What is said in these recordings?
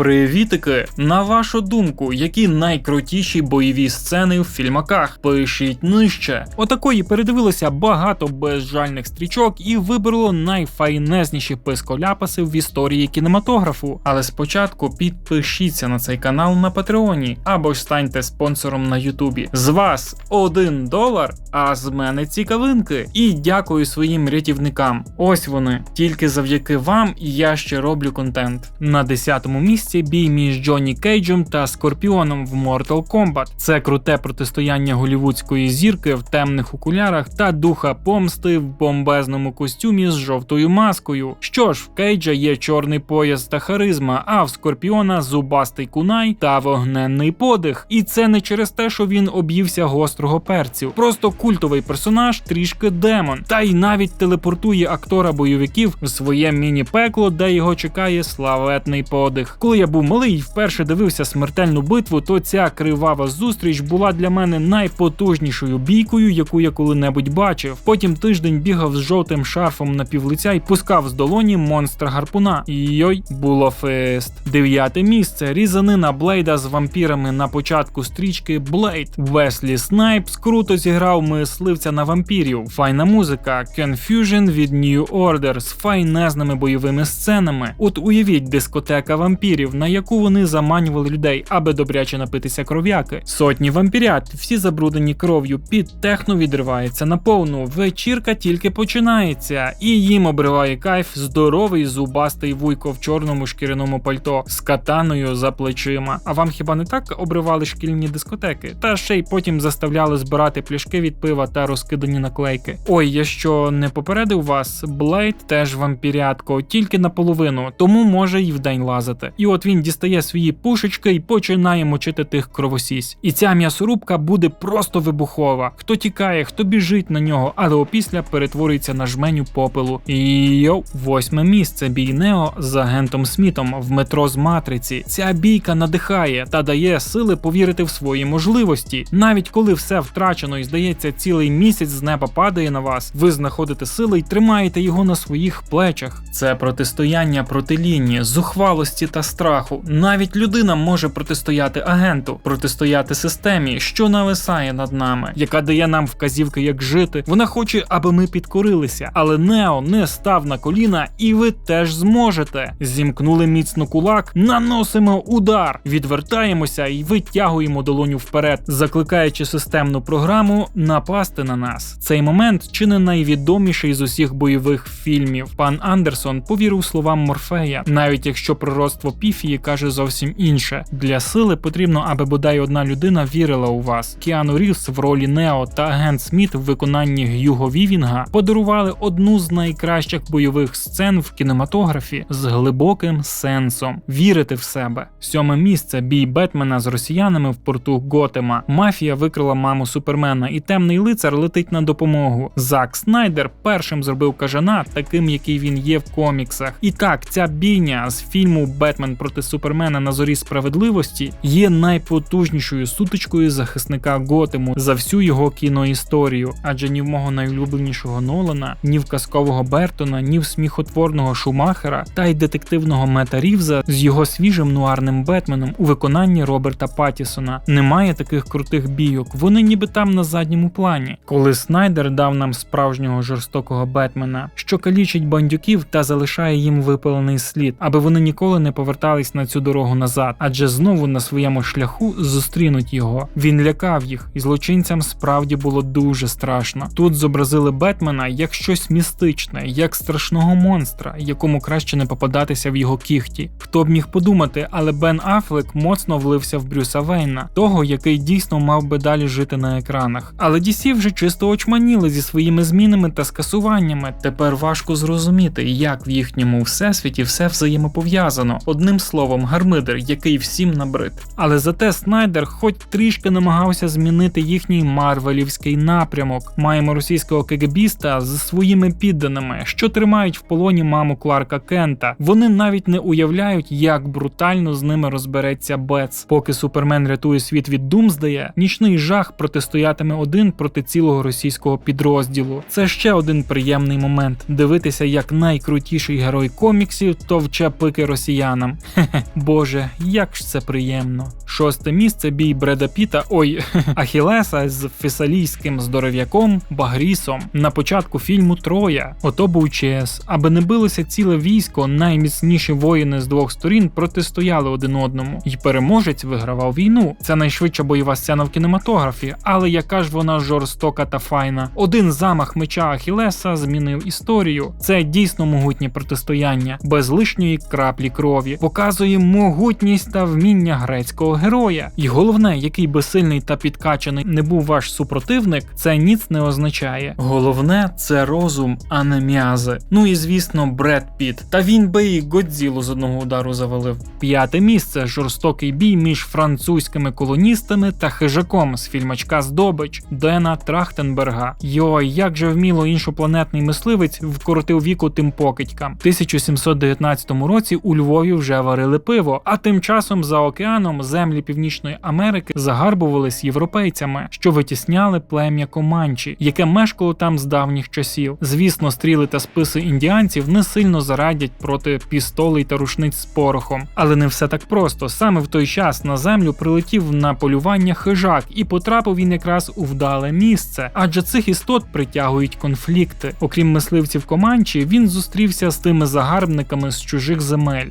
Привітики! На вашу думку, які найкрутіші бойові сцени в фільмаках? Пишіть нижче. Отакої передивилося багато безжальних стрічок і вибрало найфайнезніші писколяпаси в історії кінематографу. Але спочатку підпишіться на цей канал на Патреоні або ж станьте спонсором на Ютубі. З вас один долар, а з мене цікавинки. І дякую своїм рятівникам. Ось вони. Тільки завдяки вам я ще роблю контент. На 10-му місці бій між Джонні Кейджем та Скорпіоном в Mortal Kombat. Це круте протистояння голівудської зірки в темних окулярах та духа помсти в бомбезному костюмі з жовтою маскою. Що ж, в Кейджа є чорний пояс та харизма, а в Скорпіона зубастий кунай та вогненний подих. І це не через те, що він об'ївся гострого перцю. Просто культовий персонаж, трішки демон, та й навіть телепортує актора бойовиків в своє міні-пекло, де його чекає славетний подих. Коли я був малий і вперше дивився смертельну битву, то ця кривава зустріч була для мене найпотужнішою бійкою, яку я коли-небудь бачив. Потім тиждень бігав з жовтим шарфом на півлиця і пускав з долоні монстра гарпуна. Йой, було фест. Дев'яте місце. Різанина Блейда з вампірами на початку стрічки Блейд. Веслі Снайпс круто зіграв мисливця на вампірів. Файна музика, Confusion від New Order з файнезними бойовими сценами. От уявіть дискотека вампірів, на яку вони заманювали людей, аби добряче напитися кров'яки. Сотні вампірят, всі забруднені кров'ю, під техно відривається на повну. Вечірка тільки починається, і їм обриває кайф здоровий зубастий вуйко в чорному шкіряному пальто з катаною за плечима. А вам хіба не так обривали шкільні дискотеки? Та ще й потім заставляли збирати пляшки від пива та розкидані наклейки. Ой, я що не попередив вас, Блейд теж вампірятко, тільки наполовину, тому може й вдень лазити. І от він дістає свої пушечки і починає мочити тих кровосісь. І ця м'ясорубка буде просто вибухова. Хто тікає, хто біжить на нього, але опісля перетворюється на жменю попелу. І йоу, восьме місце бій Нео з агентом Смітом в метро з матриці. Ця бійка надихає та дає сили повірити в свої можливості. Навіть коли все втрачено і здається, цілий місяць з неба падає на вас, ви знаходите сили і тримаєте його на своїх плечах. Це протистояння проти лінії, зухвалості та страху. Навіть людина може протистояти агенту, протистояти системі, що нависає над нами, яка дає нам вказівки, як жити. Вона хоче, аби ми підкорилися, але Нео не став на коліна, і ви теж зможете. Зімкнули міцно кулак, наносимо удар, відвертаємося і витягуємо долоню вперед, закликаючи системну програму напасти на нас. Цей момент чи не найвідоміший з усіх бойових фільмів. Пан Андерсон повірив словам Морфея, навіть якщо пророцтво Піфії каже зовсім інше. Для сили потрібно, аби бодай одна людина вірила у вас. Кіану Рівс в ролі Нео та агент Сміт в виконанні Гюго Вівінга подарували одну з найкращих бойових сцен в кінематографі з глибоким сенсом вірити в себе. Сьоме місце бій Бетмена з росіянами в порту Готема. Мафія викрила маму Супермена, і темний лицар летить на допомогу. Зак Снайдер першим зробив кажана, таким який він є в коміксах. І так, ця бійня з фільму Бетмен проти Супермена на зорі справедливості є найпотужнішою сутичкою захисника Готему за всю його кіноісторію, адже ні в мого найулюбленішого Нолана, ні в казкового Бертона, ні в сміхотворного Шумахера та й детективного Мета Рівза з його свіжим нуарним Бетменом у виконанні Роберта Патісона. Немає таких крутих бійок, вони ніби там на задньому плані. Коли Снайдер дав нам справжнього жорстокого Бетмена, що калічить бандюків та залишає їм випалений слід, аби вони ніколи не повертались на цю дорогу назад, адже знову на своєму шляху зустрінуть його. Він лякав їх, і злочинцям справді було дуже страшно. Тут зобразили Бетмена як щось містичне, як страшного монстра, якому краще не попадатися в його кіхті. Хто б міг подумати, але Бен Афлек моцно влився в Брюса Вейна, того, який дійсно мав би далі жити на екранах. Але DC вже чисто очманіли зі своїми змінами та скасуваннями. Тепер важко зрозуміти, як в їхньому всесвіті все взаємопов'язано. Одним словом, гармидер, який всім набрид. Але зате Снайдер, хоч трішки намагався змінити їхній марвелівський напрямок. Маємо російського кегебіста з своїми підданими, що тримають в полоні маму Кларка Кента. Вони навіть не уявляють, як брутально з ними розбереться Бец. Поки Супермен рятує світ від Думсдея, нічний жах протистоятиме один проти цілого російського підрозділу. Це ще один приємний момент дивитися, як найкрутіший герой коміксів товче пики росіянам. Хе-хе, Боже, як ж це приємно. Шосте місце бій Бреда Піта, ой, Ахілеса з фесалійським здоров'яком Багрісом на початку фільму Троя. Ото був ЧС. Аби не билося ціле військо, найміцніші воїни з двох сторін протистояли один одному, і переможець вигравав війну. Це найшвидша бойова сцена в кінематографі, але яка ж вона жорстока та файна. Один замах меча Ахілеса змінив історію. Це дійсно могутнє протистояння, без лишньої краплі крові, показує могутність та вміння грецького героя. І головне, який би сильний та підкачаний не був ваш супротивник, це ніц не означає. Головне це розум, а не м'язи. Ну і звісно, Бред Піт. Та він би і Годзілу з одного удару завалив. П'яте місце жорстокий бій між французькими колоністами та хижаком з фільмачка Здобич Дена Трахтенберга. Йой, як же вміло іншопланетний мисливець вкоротив віку тим покидькам. В 1719 році у Львові вже варили пиво, а тим часом за океаном землі Північної Америки загарбувались європейцями, що витісняли плем'я Команчі, яке мешкало там з давніх часів. Звісно, стріли та списи індіанців не сильно зарадять проти пістолей та рушниць з порохом, але не все так просто. Саме в той час на землю прилетів на полювання хижак, і потрапив він якраз у вдале місце, адже цих істот притягують конфлікти. Окрім мисливців Команчі, він зустрівся з тими загарбниками з чужих земель,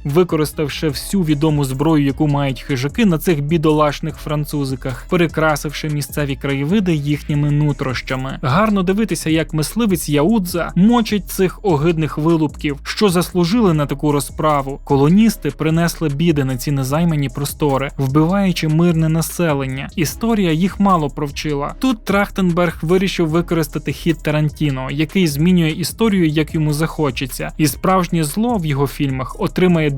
використавши всю відому зброю, яку мають хижаки на цих бідолашних французиках, перекрасивши місцеві краєвиди їхніми нутрощами. Гарно дивитися, як мисливець Яудза мочить цих огидних вилупків, що заслужили на таку розправу. Колоністи принесли біди на ці незаймані простори, вбиваючи мирне населення. Історія їх мало провчила. Тут Трахтенберг вирішив використати хід Тарантіно, який змінює історію, як йому захочеться, і справжнє зло в його фільмах отримає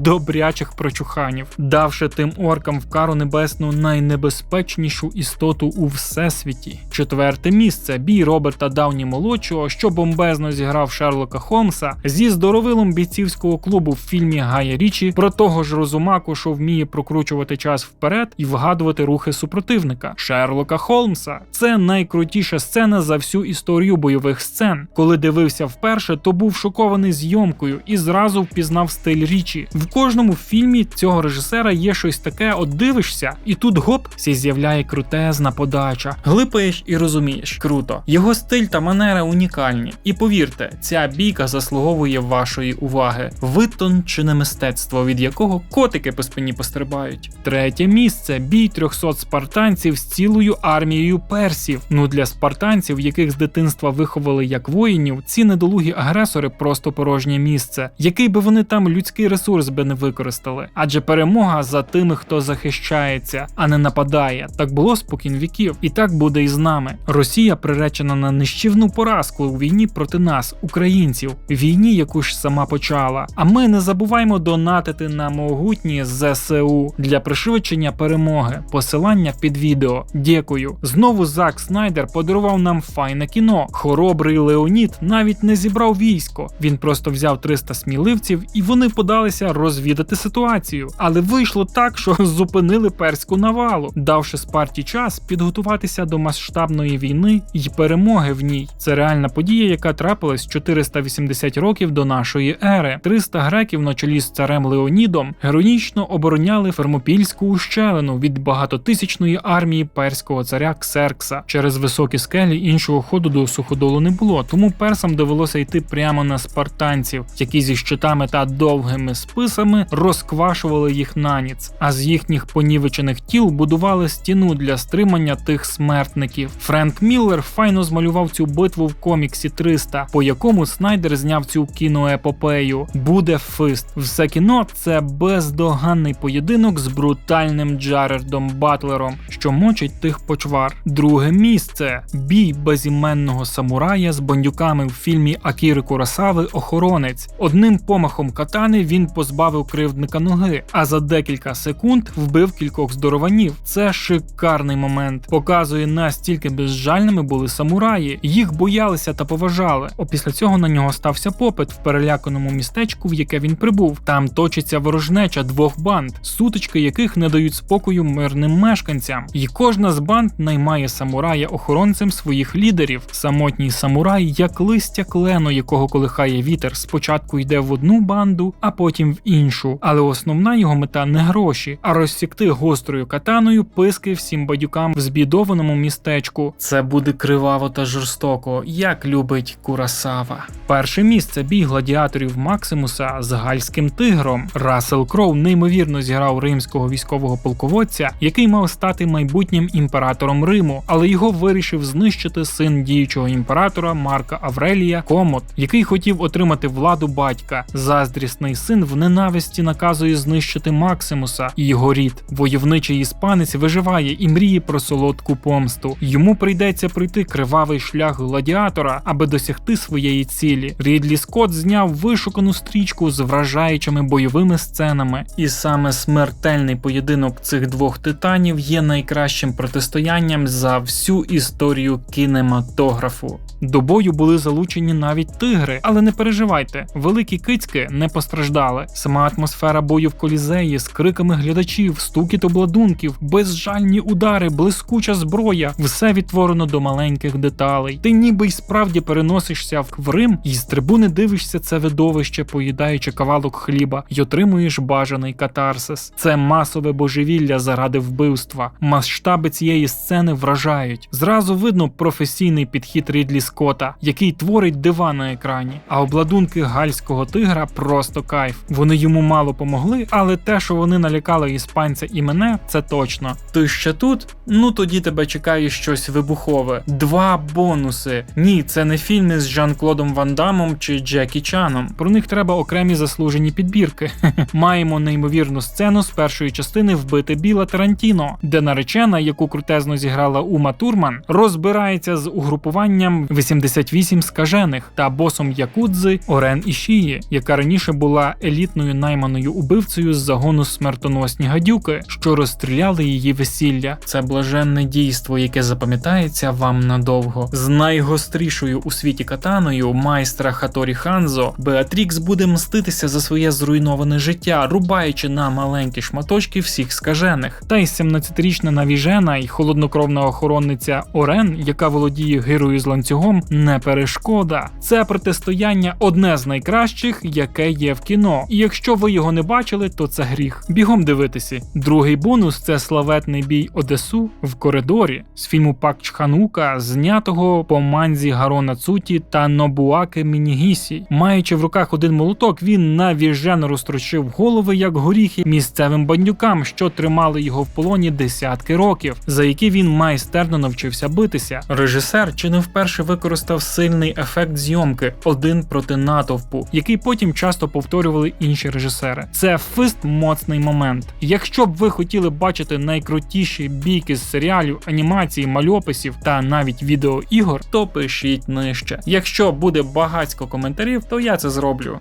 добрячих прочуханів, давши тим оркам в кару небесну найнебезпечнішу істоту у всесвіті. Четверте місце бій Роберта Дауні молодшого, що бомбезно зіграв Шерлока Холмса зі здоровилом бійцівського клубу в фільмі Гая Річі про того ж розумаку, що вміє прокручувати час вперед і вгадувати рухи супротивника. Шерлока Холмса. Це найкрутіша сцена за всю історію бойових сцен. Коли дивився вперше, то був шокований зйомкою і зразу впізнав стиль річі. В кожному фільмі цього режисера є щось таке, от дивишся, і тут гоп сі з'являє крутезна подача. Глипаєш і розумієш, круто. Його стиль та манера унікальні. І повірте, ця бійка заслуговує вашої уваги. Витончене мистецтво, від якого котики по спині пострибають. Третє місце бій 300 спартанців з цілою армією персів. Ну для спартанців, яких з дитинства виховали як воїнів, ці недолугі агресори просто порожнє місце, який би вони там людський ресурс би не використали. Адже перемога за тими, хто захищається, а не нападає. Так було спокін віків, і так буде і з нами. Росія приречена на нищівну поразку у війні проти нас, українців, війні, яку ж сама почала. А ми не забуваємо донатити на могутні ЗСУ для пришвидшення перемоги. Посилання під відео. Дякую. Знову Зак Снайдер подарував нам файне кіно. Хоробрий Леонід навіть не зібрав військо. Він просто взяв 300 сміливців і вони подалися розвідати ситуацію. Але вийшло так, що зупинили перську навалу, давши Спарті час підготуватися до масштабної війни і перемоги в ній. Це реальна подія, яка трапилась 480 років до нашої ери. 300 греків на чолі з царем Леонідом героїчно обороняли Фермопільську ущелину від багатотисячної армії перського царя Ксеркса. Через високі скелі іншого ходу до суходолу не було, тому персам довелося йти прямо на спартанців, які зі щитами та довгими списами розквашували їх наніц, а з їхніх понівечених тіл будували стіну для стримання тих смертників. Френк Міллер файно змалював цю битву в коміксі 300, по якому Снайдер зняв цю кіноепопею. Буде фист. Все кіно це бездоганний поєдинок з брутальним Джаредом Батлером, що мочить тих почвар. Друге місце бій безіменного самурая з бандюками в фільмі Акіри Курасави Охоронець. Одним помахом катани він позбавив кривдника ноги, а за декілька секунд вбив кількох здорованів. Це шикарний момент. Показує настільки безжальними були самураї, їх боялися та поважали. Опісля цього на нього стався попит в переляканому містечку, в яке він прибув. Там точиться ворожнеча двох банд, сутички яких не дають спокою мирним мешканцям. І кожна з банд наймає самурая охоронцем своїх лідерів. Самотній самурай, як листя клену, якого колихає вітер, спочатку йде в одну банду, а потім в іншу. Але основна його мета не гроші, а розсікти гострою катаною писки всім бадюкам в збідованому містечку. Це буде криваво та жорстоко, як любить Курасава. Перше місце бій гладіаторів Максимуса з гальським тигром. Рассел Кроу неймовірно зіграв римського військового полководця, який мав стати майбутнім імператором Риму, але його вирішив знищити син діючого імператора Марка Аврелія Комот, який хотів отримати владу батька. Заздрісний син в ненависті наказує знищити Максимуса і його рід. Войовничий іспанець виживає і мріє про солодку помсту. Йому прийдеться пройти кривавий шлях гладіатора, аби досягти своєї цілі. Рідлі Скотт зняв вишукану стрічку з вражаючими бойовими сценами, і саме смертельний поєдинок цих двох титанів є найкращим протистоянням за всю історію кінематографу. До бою були залучені навіть тигри, але не переживайте, великі кицьки не постраждали. Сама атмосфера бою в колізеї з криками глядачів, стукіт обладунків, безжальні удари, блискуча зброя все відтворено до маленьких деталей. Ти ніби й справді переносишся в Рим і з трибуни дивишся це видовище, поїдаючи кавалок хліба, й отримуєш бажаний катарсис. Це масове божевілля заради вбивства. Масштаби цієї сцени вражають. Зразу видно професійний підхід Рідлі Скотта, який творить дива на екрані. А обладунки гальського тигра просто кайф. Вони йому мало помогли, але те, що вони налякали іспанця і мене, це точно. Ти ще тут? Ну тоді тебе чекає щось вибухове. Два бонуси. Ні, це не фільми з Жан-Клодом Ван Дамом чи Джекі Чаном. Про них треба окремі заслужені підбірки. Маємо неймовірну сцену з першої частини Вбите біла Тарантіно, де наречена, яку крутезно зіграла Ума Турман, розбирається з угрупуванням 88 скажених та босом Якудзи Орен Ішії, яка раніше була елітною найманою убивцею з загону смертоносні гадюки, що розстріляли її весілля. Це блаженне дійство, яке запам'ятається вам надовго. З найгострішою у світі катаною майстра Хаторі Ханзо Беатрікс буде мститися за своє зруйноване життя, рубаючи на маленькі шматочки всіх скажених. Та й 17-річна навіжена і холоднокровна охоронниця Орен, яка володіє гирою з ланцюгом, не перешкода. Це протистояння одне з найкращих, яке є в кіно. І якщо ви його не бачили, то це гріх. Бігом дивитися. Другий бонус це славетний бій Одесу в коридорі з фільму Пак Чханука, знятого по манзі Гарона Цуті та Нобуаки Мінігісі. Маючи в руках один молоток, він навіжено розтрощив голови як горіхи місцевим бандюкам, що тримали його в полоні десятки років, за які він майстерно навчився битися. Режисер чи не вперше використав сильний ефект зйомки один проти натовпу, який потім часто повторювали інші режисери. Це фист моцний момент. Якщо б ви хотіли бачити найкрутіші бійки з серіалів, анімації, мальописів та навіть відеоігор, то пишіть нижче. Якщо буде багатько коментарів, то я це зроблю.